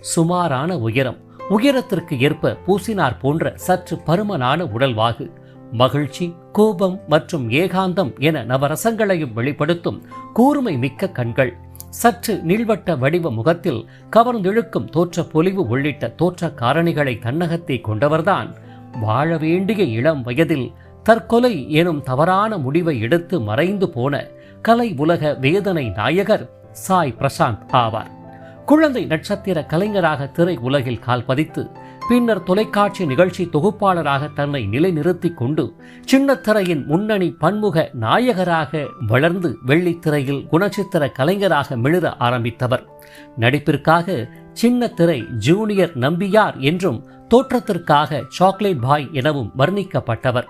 சுமாரான உயரம் உயரத்திற்கு ஏற்ப பூசினார் போன்ற சற்று பருமனான உடல்வாகு. மகிழ்ச்சி கோபம் மற்றும் ஏகாந்தம் என நவரசங்களையும் வெளிப்படுத்தும் கூர்மை மிக்க கண்கள். சற்று நீள்வட்ட வடிவ முகத்தில் கவர்ந்திழுக்கும் தோற்ற பொலிவு உள்ளிட்ட தோற்ற காரணிகளை தன்னகத்தை கொண்டவர்தான். வாழ வேண்டிய இளம் வயதில் தற்கொலை எனும் தவறான முடிவை எடுத்து மறைந்து போன கலை உலக வேதனை நாயகர் சாய் பிரசாந்த் ஆவார். குழந்தை நட்சத்திர கலைஞராக திரை உலகில் கால் பதித்து பின்னர் தொலைக்காட்சி நிகழ்ச்சி தொகுப்பாளராக தன்னை நிலைநிறுத்திக் கொண்டு சின்னத்திரையின் முன்னணி பன்முக நாயகராக வளர்ந்து வெள்ளித்திரையில் குணச்சித்திர கலைஞராக மிளிர ஆரம்பித்தவர். நடிப்பிற்காக சின்னத்திரை ஜூனியர் நம்பியார் என்றும் தோற்றத்திற்காக சாக்லேட் பாய் எனவும் வர்ணிக்கப்பட்டவர்.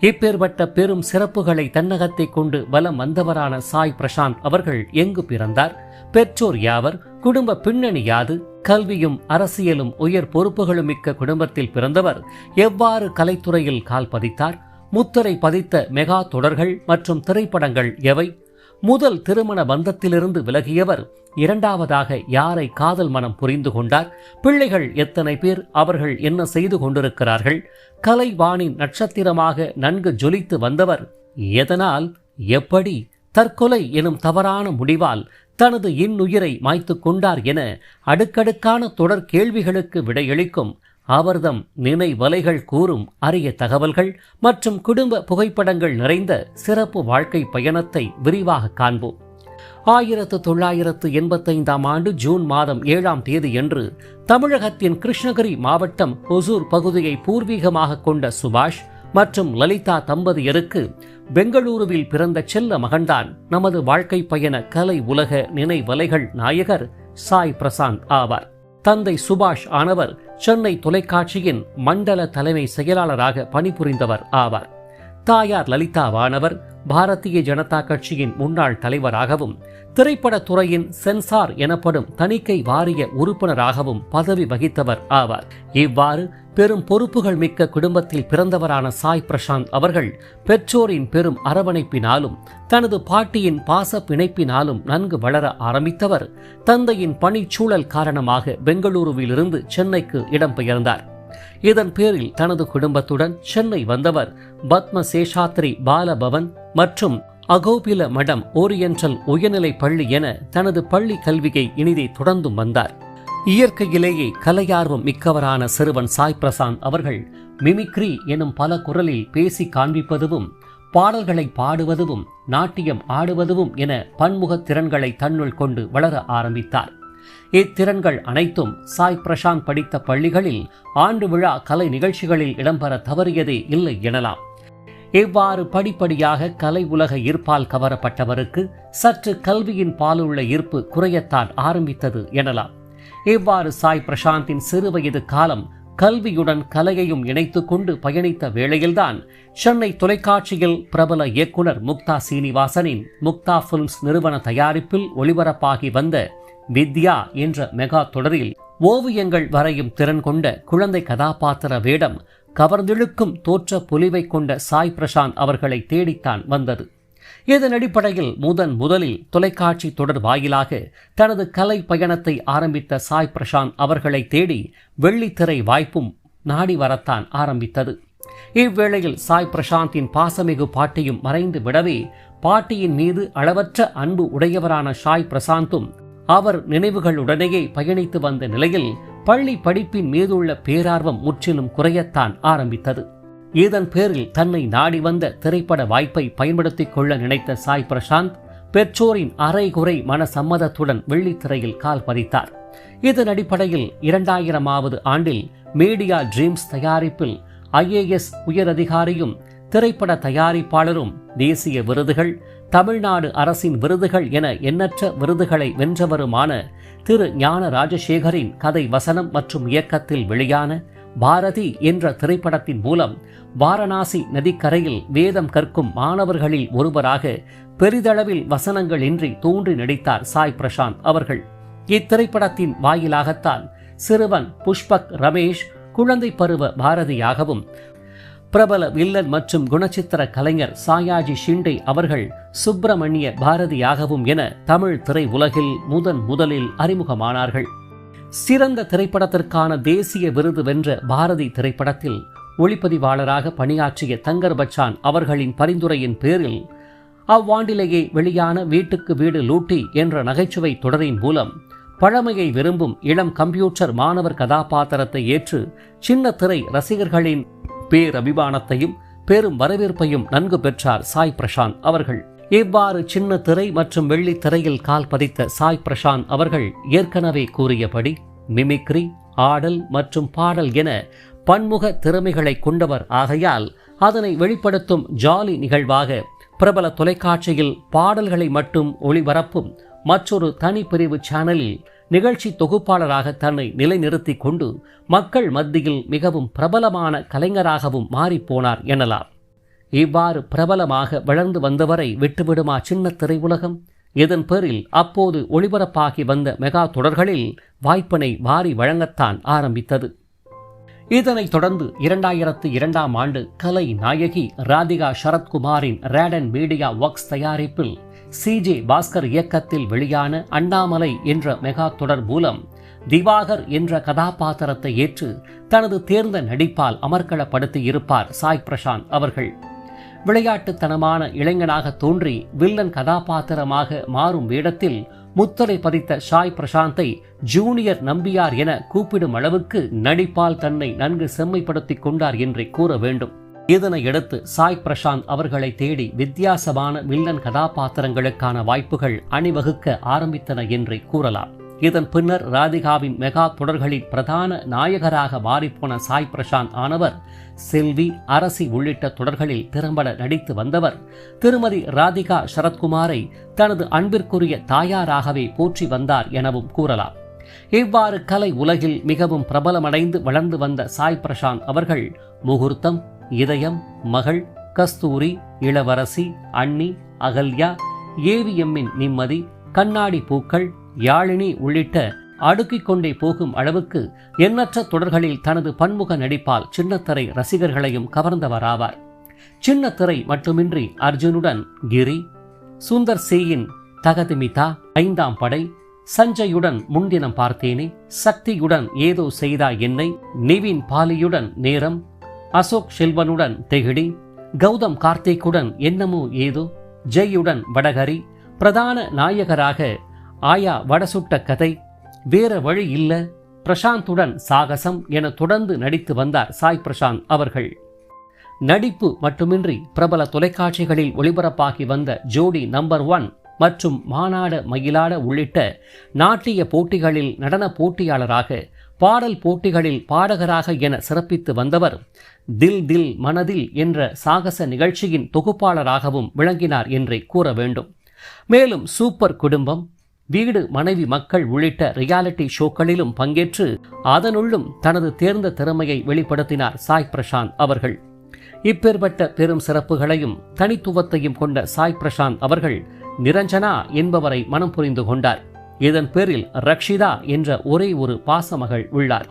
இப்பேற்பட்ட பெரும் சிறப்புகளை தன்னகத்தை கொண்டு வலம் வந்தவரான சாய் பிரசாந்த் அவர்கள் எங்கு பிறந்தார்? பெற்றோர் யாவர்? குடும்ப பின்னணி யாது? கல்வியும் அரசியலும் உயர் பொறுப்புகளும் மிக்க குடும்பத்தில் பிறந்தவர் எவ்வாறு கலைத்துறையில் கால் பதித்தார்? முத்திரை பதித்த மெகா தொடர்கள் மற்றும் திரைப்படங்கள் எவை? முதல் திருமண பந்தத்திலிருந்து விலகியவர் இரண்டாவதாக யாரை காதல் மனம் புரிந்து கொண்டார்? பிள்ளைகள் எத்தனை பேர் அவர்கள் என்ன செய்து கொண்டிருக்கிறார்கள்? கலைவானின் நட்சத்திரமாக நன்கு ஜொலித்து வந்தவர் எதனால்? எப்படி? தற்கொலை எனும் தவறான முடிவால் தனது இன்னுயிரை மாய்த்து கொண்டார் என அடுக்கடுக்கான தொடர் கேள்விகளுக்கு விடையளிக்கும் அவர்தம் நினைவலைகள் கூறும் அரிய தகவல்கள் மற்றும் குடும்ப புகைப்படங்கள் நிறைந்த சிறப்பு வாழ்க்கை பயணத்தை விரிவாக காண்போம். ஆயிரத்து தொள்ளாயிரத்து எண்பத்தைந்தாம் ஆண்டு ஜூன் மாதம் ஏழாம் தேதியன்று தமிழகத்தின் கிருஷ்ணகிரி மாவட்டம் ஒசூர் பகுதியை பூர்வீகமாக கொண்ட சுபாஷ் மற்றும் லலிதா தம்பதியருக்கு பெங்களூருவில் பிறந்த செல்ல மகன்தான் நமது வாழ்க்கை பயண கலை உலக நினைவலைகள் நாயகர் சாய் பிரசாந்த் ஆவார். தந்தை சுபாஷ் ஆனவர் சென்னை தொலைக்காட்சியின் மண்டல தலைமை செயலாளராக பணிபுரிந்தவர் ஆவார். தாயார் லலிதாவானவர் பாரதிய ஜனதா கட்சியின் முன்னாள் தலைவராகவும் திரைப்பட துறையின் சென்சார் எனப்படும் தணிக்கை வாரிய உறுப்பினராகவும் பதவி வகித்தவர் ஆவார். இவ்வாறு பெரும் பொறுப்புகள் மிக்க குடும்பத்தில் பிறந்தவரான சாய் பிரசாந்த் அவர்கள் பெற்றோரின் பெரும் அரவணைப்பினாலும் தனது பாட்டியின் பாச பிணைப்பினாலும் நன்கு வளர ஆரம்பித்தவர் தந்தையின் பணிச்சூழல் காரணமாக பெங்களூருவிலிருந்து சென்னைக்கு இடம்பெயர்ந்தார். இதன் பேரில் தனது குடும்பத்துடன் சென்னை வந்தவர் பத்ம சேஷாத்ரி பாலபவன் மற்றும் அகோபில மடம் ஓரியன்டல் உயர்நிலை பள்ளி என தனது பள்ளி கல்வியை இனிதே தொடர்ந்தும் வந்தார். இயற்கையிலேயே கலையார்வம் மிக்கவரான சிறுவன் சாய் பிரசாந்த் அவர்கள் மிமிக்ரி எனும் பல குரலில் பேசி காண்பிப்பதும் பாடல்களை பாடுவதும் நாட்டியம் ஆடுவதும் என பன்முக திறன்களை தன்னுள் கொண்டு வளர ஆரம்பித்தார். இத்திறன்கள் அனைத்தும் சாய் பிரசாந்த் படித்த பள்ளிகளில் ஆண்டு விழா கலை நிகழ்ச்சிகளில் இடம்பெற தவறியதே இல்லை எனலாம். இவ்வாறு படிப்படியாக கலை உலக ஈர்ப்பால் கவரப்பட்டவருக்கு சற்று கல்வியின் பாலுள்ள ஈர்ப்பு குறையத்தான் ஆரம்பித்தது எனலாம். இவ்வாறு சாய் பிரசாந்தின் சிறுவயது காலம் கல்வியுடன் கலையையும் இணைத்து கொண்டு பயணித்த வேளையில்தான் சென்னை தொலைக்காட்சியில் பிரபல இயக்குனர் முக்தா சீனிவாசனின் முக்தா பிலிம்ஸ் நிறுவன தயாரிப்பில் ஒளிபரப்பாகி வந்த வித்யா என்ற மெகா தொடரில் ஓவியங்கள் வரையும் திறன் கொண்ட குழந்தை கதாபாத்திர வேடம் கவர்ந்திழுக்கும் தோற்ற பொலிவை கொண்ட சாய் பிரசாந்த் அவர்களை தேடித்தான் வந்தது. இதன் அடிப்படையில் முதன் முதலில் தொலைக்காட்சி தொடர் வாயிலாக தனது கலை பயணத்தை ஆரம்பித்த சாய் பிரசாந்த் அவர்களை தேடி வெள்ளித்திரை வாய்ப்பும் நாடி வரத்தான் ஆரம்பித்தது. இவ்வேளையில் சாய் பிரசாந்தின் பாசமிகு பாட்டியும் மறைந்து விடவே பாட்டியின் மீது அளவற்ற அன்பு உடையவரான சாய் பிரசாந்தும் அவர் நினைவுகளுடனேயே பயணித்து வந்த நிலையில் பள்ளி படிப்பின் மீதுள்ள பேரார்வம் முற்றிலும் குறையத்தான் ஆரம்பித்தது. இதன் பேரில் தன்னை நாடி வந்த திரைப்பட வாய்ப்பை பயன்படுத்திக் கொள்ள நினைத்த சாய் பிரசாந்த் பெற்றோரின் அரைகுறை மன சம்மதத்துடன் வெள்ளித்திரையில் கால் பதித்தார். இதன் அடிப்படையில் இரண்டாயிரமாவது ஆண்டில் மீடியா ட்ரீம்ஸ் தயாரிப்பில் ஐஏஎஸ் உயரதிகாரியும் திரைப்பட தயாரிப்பாளரும் தேசிய விருதுகள் தமிழ்நாடு அரசின் விருதுகள் என எண்ணற்ற விருதுகளை வென்றவருமான திரு ஞான ராஜசேகரின் கதை வசனம் மற்றும் இயக்கத்தில் வெளியான பாரதி என்ற திரைப்படத்தின் மூலம் வாரணாசி நதிக்கரையில் வேதம் கற்கும் மாணவர்களில் ஒருவராக பெரிதளவில் வசனங்கள் இன்றி தோன்றி நடித்தார் சாய் பிரசாந்த் அவர்கள். இத்திரைப்படத்தின் வாயிலாகத்தான் சிறுவன் புஷ்பக் ரமேஷ் குழந்தை பருவ பாரதியாகவும் பிரபல வில்லன் மற்றும் குணச்சித்திர கலைஞர் சாயாஜி ஷிண்டே அவர்கள் சுப்பிரமணிய பாரதியாகவும் என தமிழ் திரை உலகில் முதன் முதலில் அறிமுகமானார்கள். சிறந்த திரைப்படத்திற்கான தேசிய விருது வென்ற பாரதி திரைப்படத்தில் ஒளிப்பதிவாளராக பணியாற்றிய தங்கர் பச்சான் அவர்களின் பரிந்துரையின் பேரில் அவ்வாண்டிலேயே வெளியான வீட்டுக்கு வீடு லூட்டி என்ற நகைச்சுவை தொடரின் மூலம் பழமையை விரும்பும் இளம் கம்ப்யூட்டர் மாணவர் கதாபாத்திரத்தை ஏற்று சின்ன திரை ரசிகர்களின் பேரபிமானத்தையும் பெரும் வரவேற்பையும் நன்கு பெற்றார் சாய் பிரசாந்த் அவர்கள். இவ்வாறு சின்ன திரை மற்றும் வெள்ளி திரையில் கால் பதித்த சாய் பிரசாந்த் அவர்கள் ஏற்கனவே கூறியபடி மிமிக்ரி ஆடல் மற்றும் பாடல் என பன்முக திறமைகளை கொண்டவர். ஆகையால் அதனை வெளிப்படுத்தும் ஜாலி நிகழ்வாக பிரபல தொலைக்காட்சியில் பாடல்களை மட்டும் ஒளிபரப்பும் மற்றொரு தனிப்பிரிவு சேனலில் நிகழ்ச்சி தொகுப்பாளராக தன்னை நிலைநிறுத்தி கொண்டு மக்கள் மத்தியில் மிகவும் பிரபலமான கலைஞராகவும் மாறிப்போனார் எனலாம். இவ்வாறு பிரபலமாக வளர்ந்து வந்தவரை விட்டுவிடுமா சின்ன திரையுலகம்? இதன் பேரில் அப்போது ஒளிபரப்பாகி வந்த மெகா தொடர்களில் வாய்ப்பினை வாரி வழங்கத்தான் ஆரம்பித்தது. இதனைத் தொடர்ந்து இரண்டாயிரத்து இரண்டாம் ஆண்டு கலை நாயகி ராதிகா சரத்குமாரின் ரேடன் மீடியா ஒர்க்ஸ் தயாரிப்பில் சிஜி பாஸ்கர் இயக்கத்தில் வெளியான அண்ணாமலை என்ற மெகா தொடர் மூலம் திவாகர் என்ற கதாபாத்திரத்தை ஏற்று தனது தேர்ந்த நடிப்பால் அமர்க்களப்படுத்தியிருப்பார் சாய் பிரசாந்த் அவர்கள். விளையாட்டுத்தனமான இளைஞனாக தோன்றி வில்லன் கதாபாத்திரமாக மாறும் வேடத்தில் முத்தரை பதித்த ஷாய் பிரசாந்தை ஜூனியர் நம்பியார் என கூப்பிடும் அளவுக்கு நடிப்பால் தன்னை நன்கு செம்மைப்படுத்திக் கொண்டார் என்றே கூற வேண்டும். இதனையடுத்து சாய் பிரசாந்த் அவர்களை தேடி வித்தியாசமான வில்லன் கதாபாத்திரங்களுக்கான வாய்ப்புகள் அணிவகுக்க ஆரம்பித்தன என்றே கூறலாம். இதன் பின்னர் ராதிகாவின் மெகா தொடர்களின் பிரதான நாயகராக மாறிப்போன சாய் பிரசாந்த் ஆனவர் செல்வி அரசி உள்ளிட்ட தொடர்களில் திறம்பட நடித்து வந்தவர். திருமதி ராதிகா சரத்குமாரை தனது அன்பிற்குரிய தாயாராகவே போற்றி வந்தார் எனவும் கூறலாம். இவ்வாறு கலை உலகில் மிகவும் பிரபலமடைந்து வளர்ந்து வந்த சாய் பிரசாந்த் அவர்கள் முகூர்த்தம் இதயம் மகள் கஸ்தூரி இளவரசி அண்ணி அகல்யா ஏவிஎம்மின் நிம்மதி கண்ணாடி பூக்கள் யாழினி உள்ளிட்ட அடுக்கிக் கொண்டே போகும் அளவுக்கு எண்ணற்ற தொடர்களில் தனது பன்முக நடிப்பால் சின்னத்திரை ரசிகர்களையும் கவர்ந்தவராவார். சின்னத்திரை மட்டுமின்றி அர்ஜுனுடன் கிரி சுந்தர் சேயின் தகதிமிதா ஐந்தாம் படை சஞ்சயுடன் முன்தினம் பார்த்தேனே சக்தியுடன் ஏதோ செய்தா என்னை நிவின் பாலியுடன் நேரம் அசோக் செல்வனுடன் தெகிடி கௌதம் கார்த்திக்குடன் என்னமோ ஏதோ ஜெயுடன் வடகரி பிரதான நாயகராக ஆயா வடசுட்ட கதை வேற வழி இல்ல பிரசாந்துடன் சாகசம் என தொடர்ந்து நடித்து வந்தார் சாய் பிரசாந்த் அவர்கள். நடிப்பு மட்டுமின்றி பிரபல தொலைக்காட்சிகளில் ஒளிபரப்பாகி வந்த ஜோடி நம்பர் ஒன் மற்றும் மாநாட மயிலாட உள்ளிட்ட நாட்டிய போட்டிகளில் நடன போட்டியாளராக பாடல் போட்டிகளில் பாடகராக என சிறப்பித்து வந்தவர் தில் தில் மனதில் என்ற சாகச நிகழ்ச்சியின் தொகுப்பாளராகவும் விளங்கினார் என்றே கூற வேண்டும். மேலும் சூப்பர் குடும்பம் வீடு மனைவி மக்கள் உள்ளிட்ட ரியாலிட்டி ஷோக்களிலும் பங்கேற்று அதனுள்ளும் தனது தேர்ந்த திறமையை வெளிப்படுத்தினார் சாய் பிரசாந்த் அவர்கள். இப்பேற்பட்ட பெரும் சிறப்புகளையும் தனித்துவத்தையும் கொண்ட சாய் பிரசாந்த் அவர்கள் நிரஞ்சனா என்பவரை மனம் புரிந்து கொண்டார். இதன் பேரில் ரக்ஷிதா என்ற ஒரே ஒரு பாசமகள் உள்ளார்.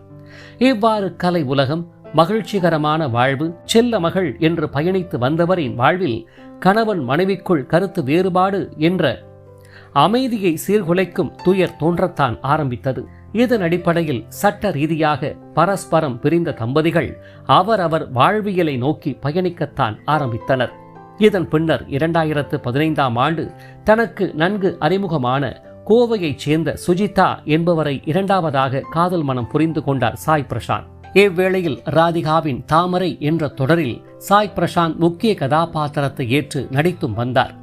இவ்வாறு கலை உலகம் மகிழ்ச்சிகரமான வாழ்வு செல்ல மகள் என்று பயணித்து வந்தவரின் வாழ்வில் கணவன் மனைவிக்குள் கருத்து வேறுபாடு என்ற அமைதியை சீர்குலைக்கும் துயர் தோன்றத்தான் ஆரம்பித்தது. இதன் அடிப்படையில் சட்ட ரீதியாக பரஸ்பரம் பிரிந்த தம்பதிகள் அவரவர் வாழ்வியலை நோக்கி பயணிக்கத்தான் ஆரம்பித்தனர். இதன் பின்னர் இரண்டாயிரத்து பதினைந்தாம் ஆண்டு தனக்கு நன்கு அறிமுகமான கோவையைச் சேர்ந்த சுஜிதா என்பவரை இரண்டாவதாக காதல் மனம் புரிந்து கொண்டார் சாய் பிரசாந்த். இவ்வேளையில் ராதிகாவின் தாமரை என்ற தொடரில் சாய் பிரசாந்த் முக்கிய கதாபாத்திரத்தை ஏற்று நடித்தும் வந்தார்.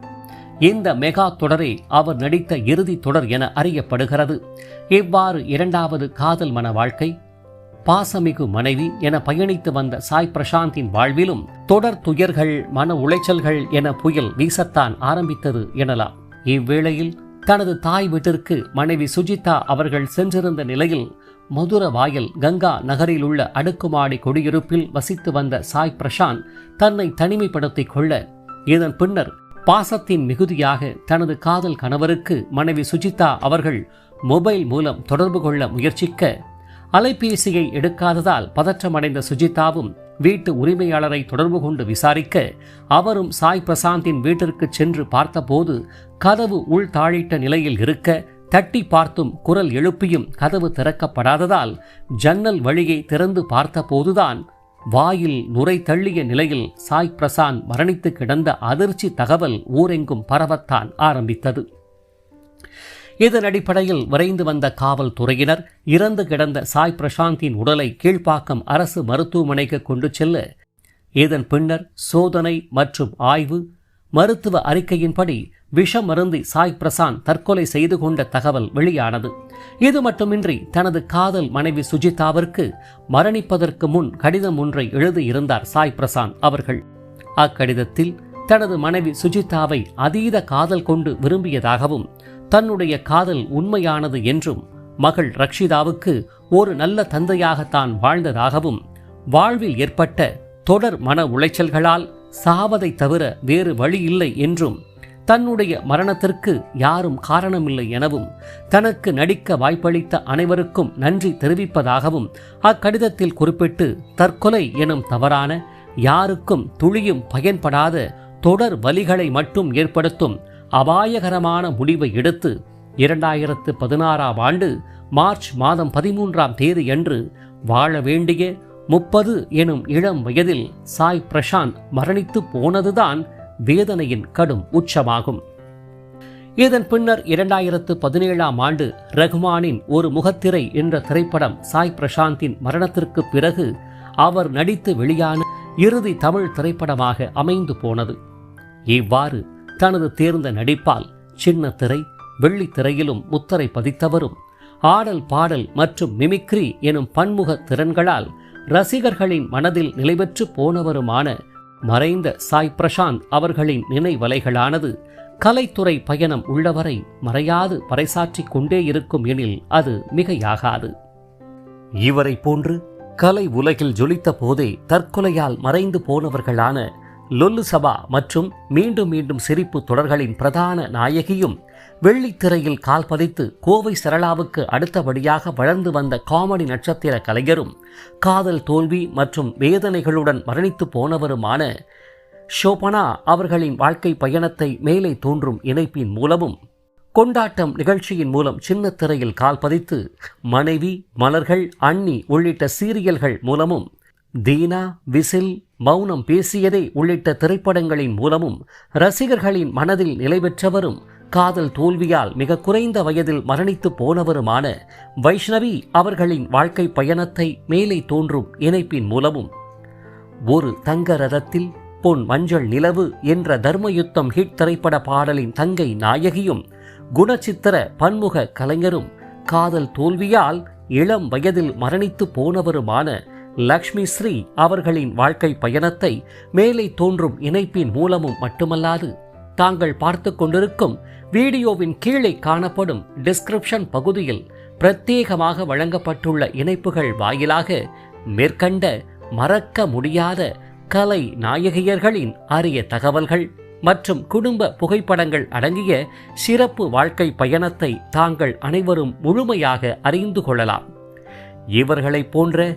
இந்த மெகா தொடரே அவர் நடித்த இறுதி தொடர் என அறியப்படுகிறது. இவ்வாறு இரண்டாவது காதல் மன வாழ்க்கை பாசமிகு மனைவி என பயணித்து வந்த சாய் பிரசாந்தின் வாழ்விலும் தொடர் துயர்கள் மன உளைச்சல்கள் என புயல் வீசத்தான் ஆரம்பித்தது எனலாம். இவ்வேளையில் தனது தாய் வீட்டிற்கு மனைவி சுஜிதா அவர்கள் சென்றிருந்த நிலையில் மதுர வாயில் கங்கா நகரில் உள்ள அடுக்குமாடி குடியிருப்பில் வசித்து வந்த சாய் பிரசாந்த் தன்னை தனிமைப்படுத்திக் கொள்ள இதன் பின்னர் பாசத்தின் மிகுதியாக தனது காதல் கணவருக்கு மனைவி சுஜிதா அவர்கள் மொபைல் மூலம் தொடர்பு கொள்ள முயற்சிக்க அலைபேசியை எடுக்காததால் பதற்றமடைந்த சுஜிதாவும் வீட்டு உரிமையாளரை தொடர்பு கொண்டு விசாரிக்க அவரும் சாய் பிரசாந்தின் வீட்டிற்கு சென்று பார்த்தபோது கதவு உள் தாழிட்ட நிலையில் இருக்க தட்டி பார்த்தும் குரல் எழுப்பியும் கதவு திறக்கப்படாததால் ஜன்னல் வழியை திறந்து பார்த்தபோதுதான் வாயில் நுரை தள்ளிய நிலையில் சாய் பிரசாந்த் மரணித்து கிடந்த அதிர்ச்சி தகவல் ஊரெங்கும் பரவத்தான் ஆரம்பித்தது. இதன் அடிப்படையில் விரைந்து வந்த காவல்துறையினர் இறந்து கிடந்த சாய் பிரசாந்தின் உடலை கீழ்ப்பாக்கம் அரசு மருத்துவமனைக்கு கொண்டு செல்ல இதன் பின்னர் சோதனை மற்றும் ஆய்வு மருத்துவ அறிக்கையின்படி விஷம் அருந்தி சாய் பிரசாந்த் தற்கொலை செய்து கொண்ட தகவல் வெளியானது. இது மட்டுமின்றி தனது காதல் மனைவி சுஜிதாவிற்கு மரணிப்பதற்கு முன் கடிதம் ஒன்றை எழுதியிருந்தார் சாய் பிரசாந்த் அவர்கள். அக்கடிதத்தில் தனது மனைவி சுஜிதாவை அதீத காதல் கொண்டு விரும்பியதாகவும் தன்னுடைய காதல் உண்மையானது என்றும் மகள் ரக்ஷிதாவுக்கு ஒரு நல்ல தந்தையாகத்தான் வாழ்ந்ததாகவும் வாழ்வில் ஏற்பட்ட தொடர் மன உளைச்சல்களால் சாவதை தவிர வேறு வழி இல்லை என்றும் தன்னுடைய மரணத்திற்கு யாரும் காரணமில்லை எனவும் தனக்கு நடிக்க வாய்ப்பளித்த அனைவருக்கும் நன்றி தெரிவிப்பதாகவும் அக்கடிதத்தில் குறிப்பிட்டு தற்கொலை எனும் தவறான யாருக்கும் துளியும் பயன்படாத தொடர் வலிகளை மட்டும் ஏற்படுத்தும் அபாயகரமான முடிவை எடுத்து இரண்டாயிரத்து பதினாறாம் ஆண்டு மார்ச் மாதம் பதிமூன்றாம் தேதி அன்று வாழ வேண்டிய முப்பது எனும் இளம் வயதில் சாய் பிரசாந்த் மரணித்து போனதுதான் வேதனையின் கடும் உச்சமாகும். இதன் பின்னர் இரண்டாயிரத்து பதினேழாம் ஆண்டு ரஹ்மானின் ஒரு முகத்திரை என்ற திரைப்படம் சாய் பிரசாந்தின் மரணத்திற்கு பிறகு அவர் நடித்து வெளியான இறுதி தமிழ் திரைப்படமாக அமைந்து போனது. இவ்வாறு தனது தேர்ந்த நடிப்பால் சின்ன திரை வெள்ளித்திரையிலும் திரையிலும் பதித்தவரும் ஆடல் பாடல் மற்றும் மிமிக்ரி எனும் பன்முக திறன்களால் ரசிகர்களின் மனதில் நிலைபெற்று போனவருமான மறைந்த சாய் பிரசாந்த் அவர்களின் நினைவலைகளானது கலைத்துறை பயணம் உள்ளவரை மறையாது பறைசாற்றிக் கொண்டே இருக்கும் எனில் அது மிகையாகாது. இவரை போன்று கலை உலகில் ஜொலித்த போதே தற்கொலையால் மறைந்து போனவர்களான லொல்லு சபா மற்றும் மீண்டும் மீண்டும் சிரிப்பு தொடர்களின் பிரதான நாயகியும் வெள்ளித்திரையில் கால் பதித்து கோவை சரளாவுக்கு அடுத்தபடியாக வளர்ந்து வந்த காமெடி நட்சத்திர கலைஞரும் காதல் தோல்வி மற்றும் வேதனைகளுடன் மரணித்து போனவருமான ஷோபனா அவர்களின் வாழ்க்கை பயணத்தை மேலே தோன்றும் இணைப்பின் மூலமும் கொண்டாட்டம் நிகழ்ச்சியின் மூலம் சின்ன திரையில் கால் பதித்து மனைவி மலர்கள் அண்ணி உள்ளிட்ட சீரியல்கள் மூலமும் தீனா விசில் மௌனம் பேசியதே உள்ளிட்ட திரைப்படங்களின் மூலமும் ரசிகர்களின் மனதில் நிலை பெற்றவரும் காதல் தோல்வியால் மிக குறைந்த வயதில் மரணித்து போனவருமான வைஷ்ணவி அவர்களின் வாழ்க்கை பயணத்தை மேலே தோன்றும் இணைப்பின் மூலமும். ஒரு தங்க ரதத்தில் பொன் மஞ்சள் நிலவு என்ற தர்மயுத்தம் ஹிட் திரைப்பட பாடலின் தங்கை நாயகியும் குணச்சித்திர பன்முக கலைஞரும் காதல் தோல்வியால் இளம் வயதில் மரணித்து போனவருமான லக்ஷ்மி ஸ்ரீ அவர்களின் வாழ்க்கை பயணத்தை மேலே தோன்றும் இணைப்பின் மூலமும் மட்டுமல்லாது தாங்கள் பார்த்து கொண்டிருக்கும் வீடியோவின் கீழே காணப்படும் டிஸ்கிரிப்ஷன் பகுதியில் பிரத்யேகமாக வழங்கப்பட்டுள்ள இணைப்புகள் வாயிலாக மேற்கண்ட மறக்க முடியாத கலை நாயகியர்களின் அரிய தகவல்கள் மற்றும் குடும்ப புகைப்படங்கள் அடங்கிய சிறப்பு வாழ்க்கை பயணத்தை தாங்கள் அனைவரும் முழுமையாக அறிந்து கொள்ளலாம். இவர்களைப் போன்ற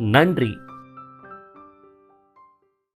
நன்றி.